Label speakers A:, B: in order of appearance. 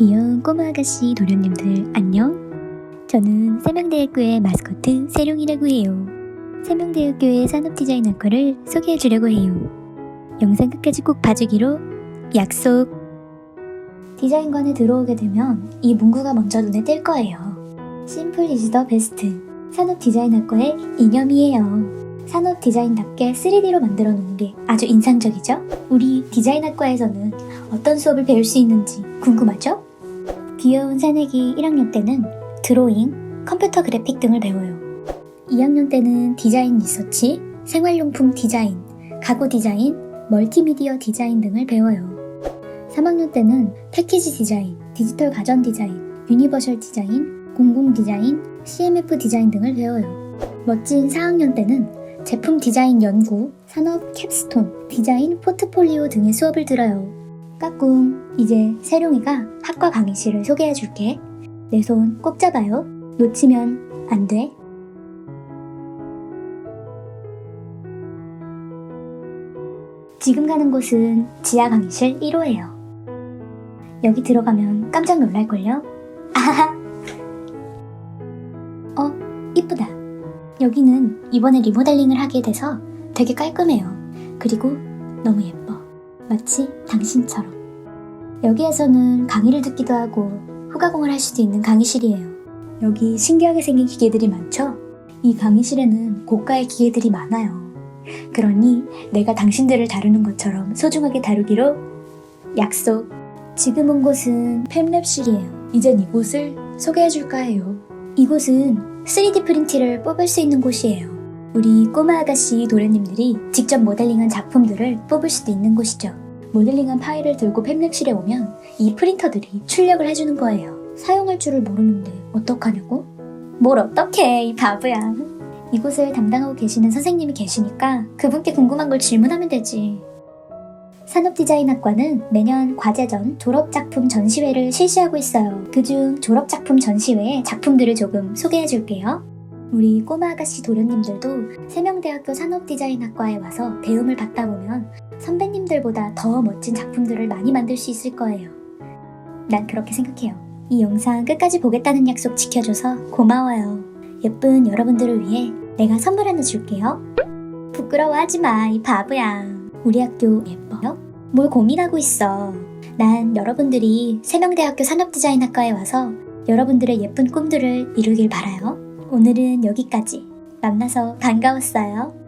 A: 귀여운 꼬마 아가씨 도련님들 안녕? 저는 세명대학교의 마스코트 세룡이라고 해요. 세명대학교의 산업디자인학과를 소개해 주려고 해요. 영상 끝까지 꼭 봐주기로 약속! 디자인관에 들어오게 되면 이 문구가 먼저 눈에 띌 거예요. 심플 이즈 더 베스트. 산업 디자인학과의 이념이에요. 산업 디자인답게 3D로 만들어 놓은 게 아주 인상적이죠? 우리 디자인학과에서는 어떤 수업을 배울 수 있는지 궁금하죠? 귀여운 새내기 1학년 때는 드로잉, 컴퓨터 그래픽 등을 배워요. 2학년 때는 디자인 리서치, 생활용품 디자인, 가구 디자인, 멀티미디어 디자인 등을 배워요. 3학년 때는 패키지 디자인, 디지털 가전 디자인, 유니버셜 디자인, 공공 디자인, CMF 디자인 등을 배워요. 멋진 4학년 때는 제품 디자인 연구, 산업 캡스톤, 디자인 포트폴리오 등의 수업을 들어요. 까꿍, 이제 세룡이가 학과 강의실을 소개해 줄게. 내 손 꼭 잡아요. 놓치면 안 돼. 지금 가는 곳은 지하 강의실 1호예요. 여기 들어가면 깜짝 놀랄걸요? 아하하! 어, 이쁘다. 여기는 이번에 리모델링을 하게 돼서 되게 깔끔해요. 그리고 너무 예뻐. 마치 당신처럼. 여기에서는 강의를 듣기도 하고 후가공을 할 수도 있는 강의실이에요. 여기 신기하게 생긴 기계들이 많죠? 이 강의실에는 고가의 기계들이 많아요. 그러니 내가 당신들을 다루는 것처럼 소중하게 다루기로 약속. 지금 온 곳은 팸랩실이에요. 이젠 이곳을 소개해줄까 해요. 이곳은 3D 프린트를 뽑을 수 있는 곳이에요. 우리 꼬마 아가씨 도련님들이 직접 모델링한 작품들을 뽑을 수도 있는 곳이죠. 모델링한 파일을 들고 팸랩실에 오면 이 프린터들이 출력을 해주는 거예요. 사용할 줄을 모르는데 어떡하냐고? 뭘 어떡해 이 바보야. 이곳을 담당하고 계시는 선생님이 계시니까 그분께 궁금한 걸 질문하면 되지. 산업디자인학과는 매년 과제 전 졸업작품 전시회를 실시하고 있어요. 그중 졸업작품 전시회의 작품들을 조금 소개해 줄게요. 우리 꼬마 아가씨 도련님들도 세명대학교 산업디자인학과에 와서 배움을 받다 보면 선배님들보다 더 멋진 작품들을 많이 만들 수 있을 거예요. 난 그렇게 생각해요. 이 영상 끝까지 보겠다는 약속 지켜줘서 고마워요. 예쁜 여러분들을 위해 내가 선물 하나 줄게요. 부끄러워하지 마, 이 바보야. 우리 학교 예뻐요? 뭘 고민하고 있어. 난 여러분들이 세명대학교 산업디자인학과에 와서 여러분들의 예쁜 꿈들을 이루길 바라요. 오늘은 여기까지. 만나서 반가웠어요.